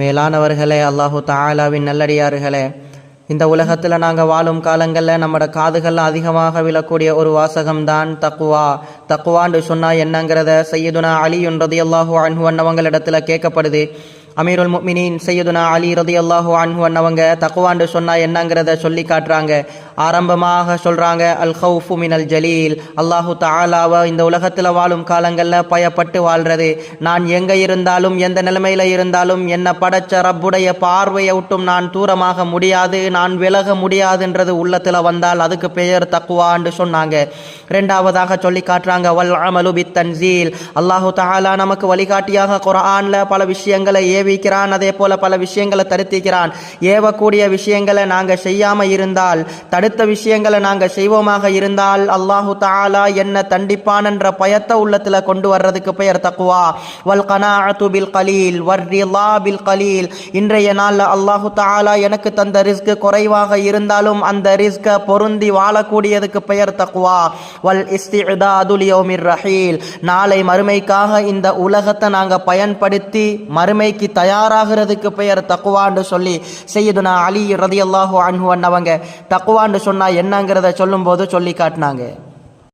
மேலானவர்களே அல்லாஹு தாலாவின் நல்லடியார்களே இந்த உலகத்தில் நாங்கள் வாழும் காலங்களில் நம்மட காதுகளில் அதிகமாக விழக்கூடிய ஒரு வாசகம்தான் தக்குவா தக்குவான்னு சொன்னால் என்னங்கிறத செய்யதுனா அலியுன் ரதி அல்லாஹூ அன்ஹு கேட்கப்படுது. அமீருல் முக்மினின் சையதுனா அலி ரதி அல்லாஹூ அன்ஹு தக்குவான்னு சொன்னால் என்னங்கிறத சொல்லி காட்டுறாங்க. ஆரம்பமாக சொல்கிறாங்க அல் ஹவுஃபு மினல் ஜலீல். அல்லாஹு தாலாவை இந்த உலகத்தில் வாழும் காலங்களில் பயப்பட்டு வாழ்கிறது நான் எங்கே இருந்தாலும் எந்த நிலைமையில் இருந்தாலும் என்னை படைச்ச ரப்புடைய பார்வையை விட்டும் நான் தூரமாக முடியாது நான் விலக முடியாதுன்றது உள்ளத்தில் வந்தால் அதுக்கு பெயர் தக்குவான்னு சொன்னாங்க. ரெண்டாவதாக சொல்லி காட்டுறாங்க வல் அமலு பித் தன்சீல். அல்லாஹு தாலா நமக்கு வழிகாட்டியாக குரானில் பல விஷயங்களை ஏவிக்கிறான் அதே போல் பல விஷயங்களை தடுத்திக்கிறான். ஏவக்கூடிய விஷயங்களை நாங்கள் செய்யாமல் இருந்தால் அடுத்த விஷயங்களை நாங்கள் செய்வோமாக இருந்தால் அல்லாஹு தாலா என்ன தண்டிப்பான் என்ற பயத்தை உள்ளத்தில் கொண்டு வர்றதுக்கு பெயர் தக்குவா. வல் கனாஅத்து பில் கலீல் வர்ரிலா பில் கலீல். இன்றைய நாளில் அல்லாஹு தாலா எனக்கு தந்த ரிஸ்க் குறைவாக இருந்தாலும் அந்த ரிஸ்கை பொருந்தி வாழக்கூடியதுக்கு பெயர் தக்குவா. வல் இஸ்திதாதுல் யௌமிர் ரஹீல். நாளை மறுமைக்காக இந்த உலகத்தை நாங்கள் பயன்படுத்தி மறுமைக்கு தயாராகிறதுக்கு பெயர் தக்குவான்னு சொல்லி செய்யுதுனா அலி ரதி அல்லாஹு அன்ஹு அவங்க சொன்னா சொன்னால் என்னங்கிறத சொல்லும்போது சொல்லி காட்டினாங்க.